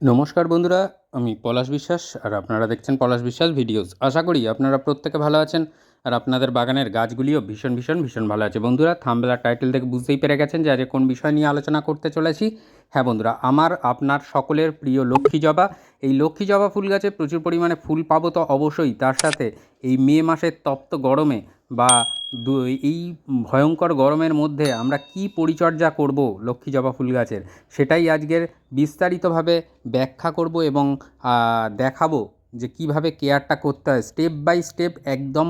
নমস্কার বন্ধুরা, আমি পলাশ বিশ্বাস আর আপনারা দেখছেন পলাশ বিশ্বাস ভিডিওস। আশা করি আপনারা প্রত্যেকে ভালো আছেন আর আপনাদের বাগানের গাছগুলিও ভীষণ ভীষণ ভীষণ ভালো আছে। বন্ধুরা থাম্বেলার টাইটেল থেকে বুঝতেই পেরে গেছেন যে আজ কোন বিষয় নিয়ে আলোচনা করতে চলেছি। হ্যাঁ বন্ধুরা, আমার, আপনার সকলের প্রিয় লক্ষ্মী জবা। এই লক্ষ্মী জবা ফুল গাছে প্রচুর পরিমাণে ফুল পাবো তো অবশ্যই। তার সাথে এই মে মাসের তপ্ত গরমে বা এই ভয়ঙ্কর গরমের মধ্যে আমরা কি পরিচর্যা করব লক্ষ্মী জবা ফুল গাছের? সেটাই আজকের বিস্তারিতভাবে ব্যাখ্যা করব এবং দেখাবো যে কীভাবে কেয়ারটা করতে হয়। স্টেপ বাই স্টেপ একদম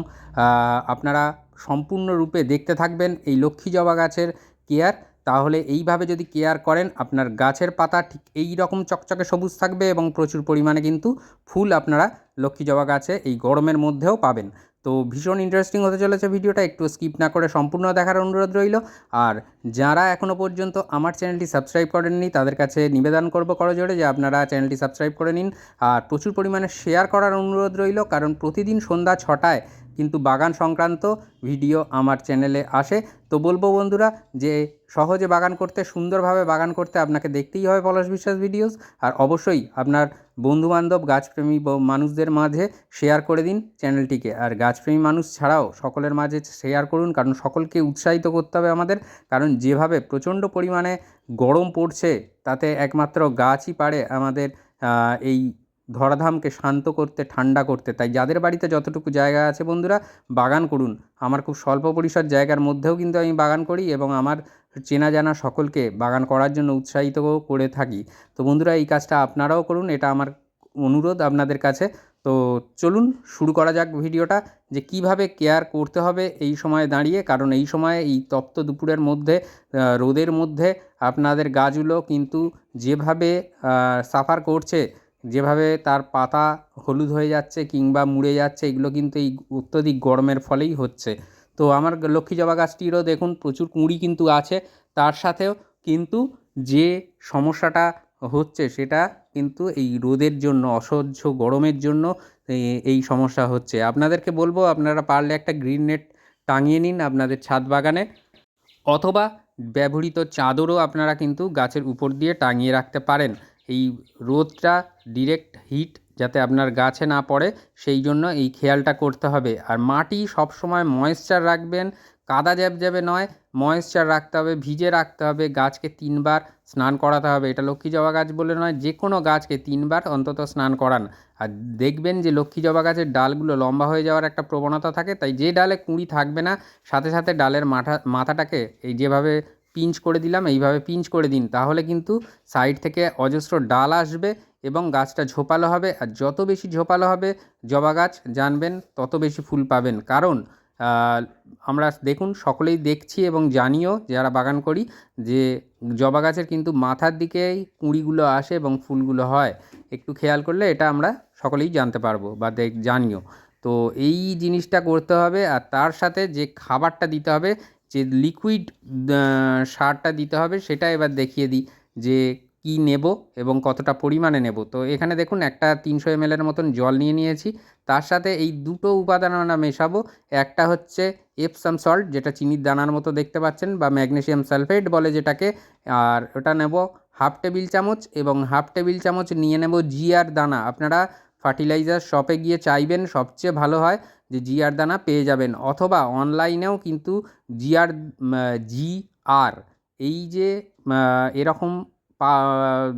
আপনারা সম্পূর্ণরূপে দেখতে থাকবেন এই লক্ষ্মী জবা গাছের কেয়ার। তাহলে এইভাবে যদি কেয়ার করেন, আপনার গাছের পাতা ঠিক এই রকম চকচকে সবুজ থাকবে এবং প্রচুর পরিমাণে কিন্তু ফুল আপনারা লক্ষ্মী জবা গাছে এই গরমের মধ্যেও পাবেন। তো ভীষণ ইন্টারেস্টিং হতে চলেছে ভিডিওটা, একটু স্কিপ না করে সম্পূর্ণ দেখার অনুরোধ রইল। আর যারা এখনও পর্যন্ত আমার চ্যানেলটি সাবস্ক্রাইব করেননি, তাদের কাছে নিবেদন করব করজোড়ে যে আপনারা চ্যানেলটি সাবস্ক্রাইব করে নিন। আর প্রচুর পরিমাণে শেয়ার করার অনুরোধ রইল, কারণ প্রতিদিন সন্ধ্যা ছটায় কিন্তু বাগান সংক্রান্ত ভিডিও আমার চ্যানেলে আসে। তো বলব বন্ধুরা যে সহজে বাগান করতে, সুন্দরভাবে বাগান করতে আপনাকে দেখতেই হবে পলাশ বিশ্বাস ভিডিওস। আর অবশ্যই আপনার বন্ধুবান্ধব, গাছপ্রেমী মানুষদের মাঝে শেয়ার করে দিন চ্যানেলটিকে। আর গাছপ্রেমী মানুষ ছাড়াও সকলের মাঝে শেয়ার করুন, কারণ সকলকে উৎসাহিত করতে হবে আমাদের। কারণ যেভাবে প্রচণ্ড পরিমাণে গরম পড়ছে, তাতে একমাত্র গাছই পারে আমাদের এই ধরাধামকে শান্ত করতে, ঠান্ডা করতে। তাই যাদের বাড়িতে যতটুকু জায়গা আছে বন্ধুরা, বাগান করুন। আমার খুব স্বল্প পরিসর জায়গার মধ্যেও কিন্তু আমি বাগান করি এবং আমার চেনা জানা সকলকে বাগান করার জন্য উৎসাহিত করে থাকি। তো বন্ধুরা, এই কাজটা আপনারাও করুন, এটা আমার অনুরোধ আপনাদের কাছে। তো চলুন, শুরু করা যাক ভিডিওটা, যে কীভাবে কেয়ার করতে হবে এই সময়ে দাঁড়িয়ে। কারণ এই সময়ে এই তপ্ত দুপুরের মধ্যে রোদের মধ্যে আপনাদের গাছগুলো কিন্তু যেভাবে সাফার করছে যেভাবে তার পাতা হলুদ হয়ে যাচ্ছে কিংবা মুড়ে যাচ্ছে, এগুলো কিন্তু এই অত্যধিক গরমের ফলেই হচ্ছে। তো আমার লক্ষ্মী জবা গাছটিরও দেখুন প্রচুর কুঁড়ি কিন্তু আছে। তার সাথেও কিন্তু যে সমস্যাটা হচ্ছে সেটা কিন্তু এই রোদের জন্য, অসহ্য গরমের জন্য এই সমস্যা হচ্ছে। আপনাদেরকে বলব, আপনারা পারলে একটা গ্রিন নেট টাঙিয়ে নিন আপনাদের ছাদ বাগানে অথবা ব্যবহৃত চাদরও আপনারা কিন্তু গাছের উপর দিয়ে টাঙিয়ে রাখতে পারেন। এই রোদটা ডিরেক্ট হিট যাতে আপনার গাছে না পড়ে, সেই জন্য এই খেয়ালটা করতে হবে। আর মাটি সবসময় ময়েশ্চার রাখবেন, কাদা জ্যাবজ্যাবে নয় ময়েশ্চার রাখতে হবে, ভিজে রাখতে হবে, গাছকে তিনবার স্নান করাতে হবে। এটা লক্ষ্মী জবা গাছ বলে নয় যে কোনো গাছকে তিনবার অন্তত স্নান করান। আর দেখবেন যে লক্ষ্মী জবা গাছের ডালগুলো লম্বা হয়ে যাওয়ার একটা প্রবণতা থাকে, তাই যে ডালে কুঁড়ি থাকবে না, সাথে সাথে ডালের মাথা মাথাটাকে এই যেভাবে পিঞ্চ করে দিলাম, এইভাবে পিঞ্চ করে দিন। তাহলে কিন্তু সাইড থেকে অজস্র ডাল আসবে এবং গাছটা ঝোপালো হবে। আর যত বেশি ঝোপালো হবে জবা গাছ, জানবেন, তত বেশি ফুল পাবেন। কারণ আমরা দেখুন, সকলেই দেখছি এবং জানিও, যারা বাগান করি, যে জবা গাছের কিন্তু মাথার দিকেই কুঁড়িগুলো আসে এবং ফুলগুলো হয়। একটু খেয়াল করলে এটা আমরা সকলেই জানতে পারব বা দেখ, জানিও। তো এই জিনিসটা করতে হবে। আর তার সাথে যে খাবারটা দিতে হবে যে লিকুইড সারটা দিতে হবে, সেটা এবার দেখিয়ে দিই যে কি নেব এবং কতটা পরিমাণে নেব। তো এখানে দেখুন একটা তিনশো এমএলের মতন জল নিয়ে নিয়েছি। তার সাথে এই দুটো উপাদান আমরা মেশাবো। একটা হচ্ছে এপসাম সল্ট যেটা চিনির দানার মতো দেখতে পাচ্ছেন, বা ম্যাগনেশিয়াম সালফেট বলে যেটাকে। আর ওটা নেব হাফ টেবিল চামচ এবং হাফ টেবিল চামচ নিয়ে নেব জিআর দানা। আপনারা ফার্টিলাইজার শপে গিয়ে চাইবেন, সবচেয়ে ভালো হয়। যে জিআর দানা পেয়ে যাবেন। অথবা অনলাইনেও কিন্তু জিআর জি আর এই যে এরকম পা,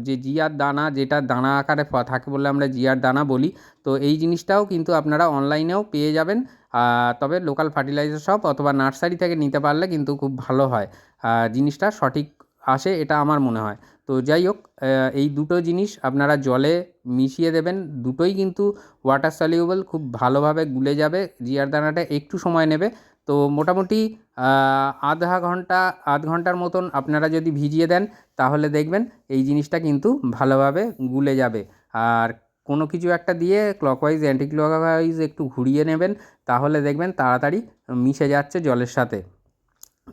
যে জিআর দানা, যেটা দানা আকারে থাকে বলে আমরা জিআর দানা বলি, তো এই জিনিসটাও কিন্তু আপনারা অনলাইনেও পেয়ে যাবেন। তবে লোকাল ফার্টিলাইজার শপ অথবা নার্সারি থেকে নিতে পারলে কিন্তু খুব ভালো হয়। জিনিসটা সঠিক আসে, এটা আমার মনে হয়। তো যাই হোক এই দুটো জিনিস আপনারা জলে মিশিয়ে দেবেন। দুটোই কিন্তু ওয়াটার সলিউবল খুব ভালোভাবে গুলে যাবে। জিয়ার দানাটা একটু সময় নেবে। তো মোটামুটি আধা ঘণ্টা, আধ ঘণ্টার মতন আপনারা যদি ভিজিয়ে দেন, তাহলে দেখবেন এই জিনিসটা কিন্তু ভালোভাবে গুলে যাবে। আর কোনো কিছু একটা দিয়ে ক্লকওয়াইজ অ্যান্টি ক্লকওয়াইজ একটু ঘুরিয়ে নেবেন, তাহলে দেখবেন তাড়াতাড়ি মিশে যাচ্ছে জলের সাথে।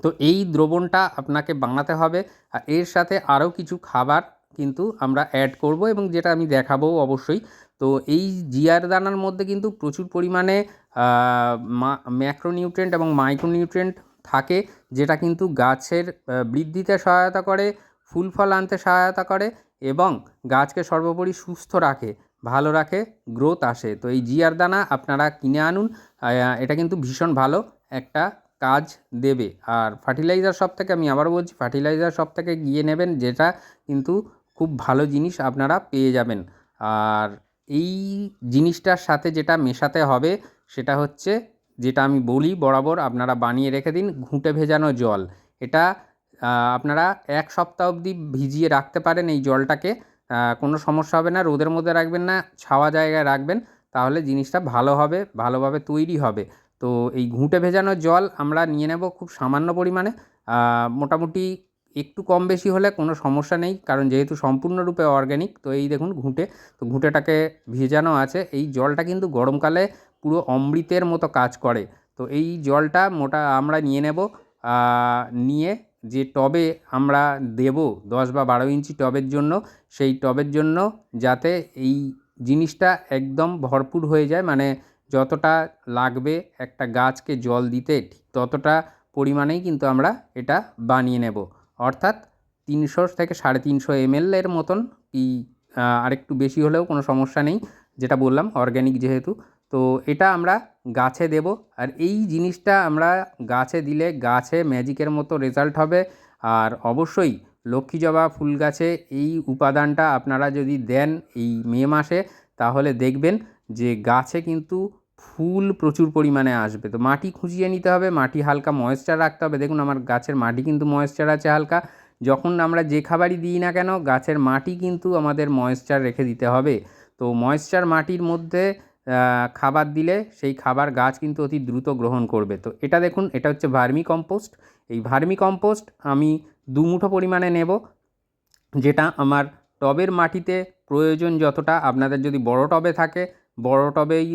তো এই দ্রবণটা আপনাকে বানাতে হবে। আর এর সাথে আরও কিছু খাবার কিন্তু আমরা অ্যাড করব এবং যেটা আমি দেখাবো অবশ্যই। তো এই জিয়ার দানার মধ্যে কিন্তু প্রচুর পরিমাণে ম্যাক্রোনিউট্রেন্ট এবং মাইক্রোনিউট্রেন্ট থাকে, যেটা কিন্তু গাছের বৃদ্ধিতে সহায়তা করে, ফুল ফল আনতে সহায়তা করে এবং গাছকে সর্বোপরি সুস্থ রাখে, ভালো রাখে গ্রোথ আসে। তো এই জিয়ার দানা আপনারা কিনে আনুন। এটা কিন্তু ভীষণ ভালো একটা কাজ দেবে। আর ফার্টিলাইজার শপ থেকে আমি আবারও বলছি ফার্টিলাইজার শপ থেকে গিয়ে নেবেন যেটা কিন্তু খুব ভালো জিনিস আপনারা পেয়ে যাবেন। আর এই জিনিসটার সাথে যেটা মেশাতে হবে সেটা হচ্ছে, যেটা আমি বলি বরাবর, আপনারা বানিয়ে রেখে দিন ঘুঁটে ভেজানো জল। এটা আপনারা এক সপ্তাহ অবধি ভিজিয়ে রাখতে পারেন এই জলটাকে। কোনো সমস্যা হবে না, রোদের মধ্যে রাখবেন না, ছাওয়া জায়গায় রাখবেন, তাহলে জিনিসটা ভালো হবে, ভালোভাবে তৈরি হবে। তো এই ঘুঁটে ভেজানো জল আমরা নিয়ে নেব খুব সামান্য পরিমাণে। মোটামুটি একটু কম বেশি হলে কোনো সমস্যা নেই, কারণ যেহেতু সম্পূর্ণরূপে অর্গ্যানিক তো এই দেখুন ঘুঁটে, তো ঘুঁটেটাকে ভেজানো আছে। এই জলটা কিন্তু গরমকালে পুরো অমৃতের মতো কাজ করে। তো এই জলটা মোটা আমরা নিয়ে নেব নিয়ে যে টবে আমরা দেব দশ বা বারো ইঞ্চি টবের জন্য, সেই টবের জন্য যাতে এই জিনিসটা একদম ভরপুর হয়ে যায়। মানে যতটা লাগবে একটা গাছকে জল দিতে, ঠিক ততটা পরিমাণেই কিন্তু আমরা এটা বানিয়ে নেব। অর্থাৎ তিনশো থেকে সাড়ে তিনশো এমএল এর মতন কি আরেকটু বেশি হলেও কোনো সমস্যা নেই, যেটা বললাম অর্গ্যানিক যেহেতু। তো এটা আমরা গাছে দেব, আর এই জিনিসটা আমরা গাছে দিলে গাছে ম্যাজিকের মতো রেজাল্ট হবে। আর অবশ্যই লক্ষ্মী জবা ফুল গাছে এই উপাদানটা আপনারা যদি দেন এই মে মাসে, তাহলে দেখবেন যে গাছে কিন্তু ফুল প্রচুর পরিমাণে আসবে। তো মাটি খুঁজিয়ে নিতে হবে, মাটি হালকা ময়েশ্চার রাখতে হবে। দেখুন আমার গাছের মাটি কিন্তু ময়েশ্চার আছে হালকা। যখন আমরা যে খাবারই দিই না কেন, গাছের মাটি কিন্তু আমাদের ময়েশ্চার রেখে দিতে হবে। তো ময়েশ্চার মাটির মধ্যে খাবার দিলে সেই খাবার গাছ কিন্তু অতি দ্রুত গ্রহণ করবে। তো এটা দেখুন, এটা হচ্ছে ভার্মি কম্পোস্ট এই ভার্মি কম্পোস্ট আমি দু মুঠো পরিমাণে নেব, যেটা আমার টবের মাটিতে প্রয়োজন যতটা। আপনাদের যদি বড় টবে থাকে বড় টবেই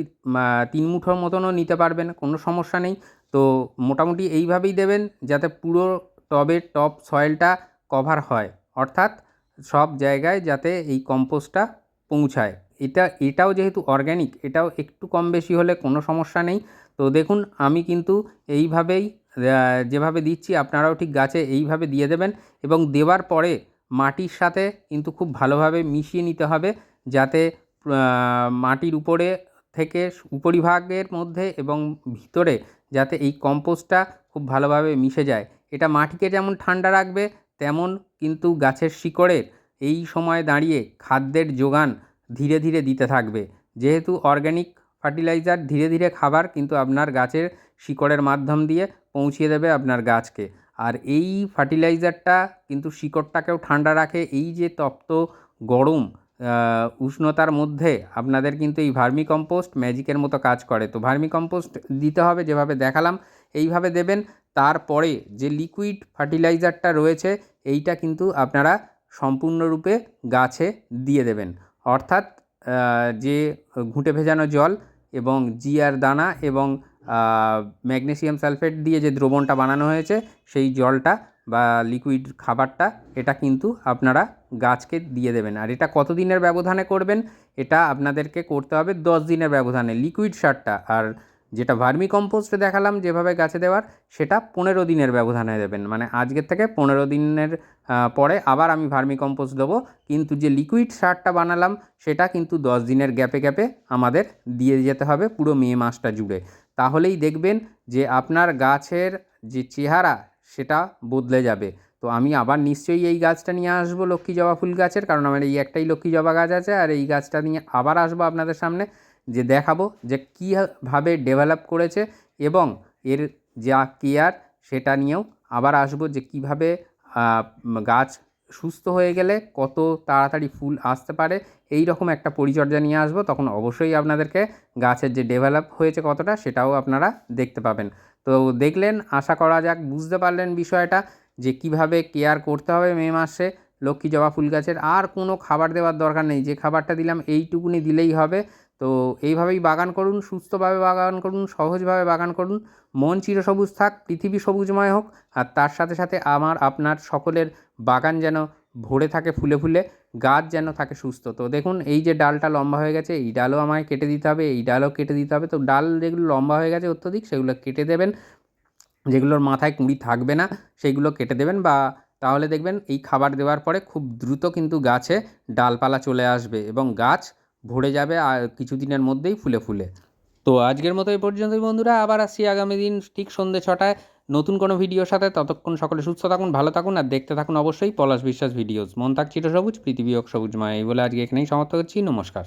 তিন মুঠোর মতনও নিতে পারবেন, কোনো সমস্যা নেই। তো মোটামুটি এইভাবেই দেবেন যাতে পুরো টবের টপ সয়েলটা কভার হয়। অর্থাৎ সব জায়গায় যাতে এই কম্পোস্টটা পৌঁছায়। এটা, এটাও যেহেতু অর্গ্যানিক, এটাও একটু কম বেশি হলে কোনো সমস্যা নেই। তো দেখুন, আমি কিন্তু এইভাবেই যেভাবে দিচ্ছি, আপনারাও ঠিক গাছে এইভাবে দিয়ে দেবেন এবং দেওয়ার পরে মাটির সাথে কিন্তু খুব ভালোভাবে মিশিয়ে নিতে হবে যাতে মাটির উপরে থেকে উপরিভাগের মধ্যে এবং ভিতরে যাতে এই কম্পোস্টটা খুব ভালোভাবে মিশে যায়। এটা মাটিকে যেমন ঠান্ডা রাখবে, তেমন কিন্তু গাছের শিকড়ের এই সময় দাঁড়িয়ে খাদ্যের যোগান ধীরে ধীরে দিতে থাকবে। যেহেতু অর্গ্যানিক ফার্টিলাইজার ধীরে ধীরে খাবার কিন্তু আপনার গাছের শিকড়ের মাধ্যম দিয়ে পৌঁছিয়ে দেবে আপনার গাছকে। আর এই ফার্টিলাইজারটা কিন্তু শিকড়টাকেও ঠান্ডা রাখে। এই যে তপ্ত গরম উষ্ণতার মধ্যে আপনাদের কিন্তু এই ভার্মি কম্পোস্ট ম্যাজিকের মতো কাজ করে। তো ভার্মি কম্পোস্ট দিতে হবে, যেভাবে দেখালাম, এইভাবে দেবেন। তারপরে যে লিকুইড ফার্টিলাইজারটা রয়েছে, এইটা কিন্তু আপনারা সম্পূর্ণরূপে গাছে দিয়ে দেবেন। অর্থাৎ যে ঘুঁটে ভেজানো জল এবং জিয়ার দানা এবং ম্যাগনেসিয়াম সালফেট দিয়ে যে দ্রবণটা বানানো হয়েছে, সেই জলটা বা লিকুইড খাবারটা, এটা কিন্তু আপনারা গাছকে দিয়ে দেবেন। আর এটা কত দিনের ব্যবধানে করবেন, এটা আপনাদেরকে করতে হবে দশ দিনের ব্যবধানে। লিকুইড সারটা আর যেটা ভার্মি কম্পোস্ট দেখালাম যেভাবে গাছে দেওয়ার, সেটা পনেরো দিনের ব্যবধানে দেবেন। মানে আজকের থেকে পনেরো দিনের পরে আবার আমি ভার্মি কম্পোস্ট দেবো। কিন্তু যে লিকুইড সারটা বানালাম, সেটা কিন্তু দশ দিনের গ্যাপে গ্যাপে আমাদের দিয়ে যেতে হবে পুরো মে মাসটা জুড়ে। তাহলেই দেখবেন যে আপনার গাছের যে চেহারা সেটা বদলে যাবে। তো আমি আবার নিশ্চয়ই এই গাছটা নিয়ে আসব লক্ষ্মী জবা ফুল গাছের, কারণ আমার এই একটাই লক্ষ্মী জবা গাছ আছে আর এই গাছটা নিয়ে আবার আসব আপনাদের সামনে যে দেখাবো যে কীভাবে ডেভেলপ করেছে এবং এর যা কেয়ার সেটা নিয়েও আবার আসব যে কীভাবে গাছ সুস্থ হয়ে গেলে কত তাড়াতাড়ি ফুল আসতে পারে, এই রকম একটা পরিচর্যা নিয়ে আসব। তখন অবশ্যই আপনাদেরকে গাছের যে ডেভেলপ হয়েছে কতটা সেটাও আপনারা দেখতে পাবেন। তো দেখলেন, আশা করা যাক বুঝতে পারলেন বিষয়টা যে কীভাবে কেয়ার করতে হবে মে মাসে লক্ষ্মী জবা ফুল গাছের। আর কোনো খাবার দেওয়ার দরকার নেই, যে খাবারটা দিলাম এইটুকুনি দিলেই হবে। তো এইভাবেই বাগান করুন, সুস্থভাবে বাগান করুন, সহজভাবে বাগান করুন। মন চিরসবুজ থাক, পৃথিবী সবুজময় হোক। আর তার সাথে সাথে আমার, আপনার সকলের বাগান যেন ভরে থাকে ফুলে ফুলে, গাছ যেন থাকে সুস্থ। তো দেখুন, এই যে ডালটা লম্বা হয়ে গেছে, এই ডালও আমায় কেটে দিতে হবে, এই ডালও কেটে দিতে হবে। তো ডাল যেগুলো লম্বা হয়ে গেছে অত্যধিক, সেগুলো কেটে দেবেন। যেগুলোর মাথায় কুঁড়ি থাকবে না সেইগুলো কেটে দেবেন বা তাহলে দেখবেন এই খাবার দেওয়ার পরে খুব দ্রুত কিন্তু গাছে ডালপালা চলে আসবে এবং গাছ ভরে যাবে আর কিছুদিনের মধ্যেই ফুলে ফুলে। তো আজকের মতো এই পর্যন্তই বন্ধুরা, আবার আসছি আগামী দিন ঠিক সন্ধ্যে ছটায়। নতুন কোনো ভিডিওর সাথে ততক্ষণ সকলে সুস্থ থাকুন, ভালো থাকুন আর দেখতে থাকুন অবশ্যই পলাশ বিশ্বাস ভিডিওস। মন থাক চিরসবুজ পৃথিবী হোক সবুজ মায়। এই বলে আজকে এখানেই সমাপ্ত করছি। নমস্কার।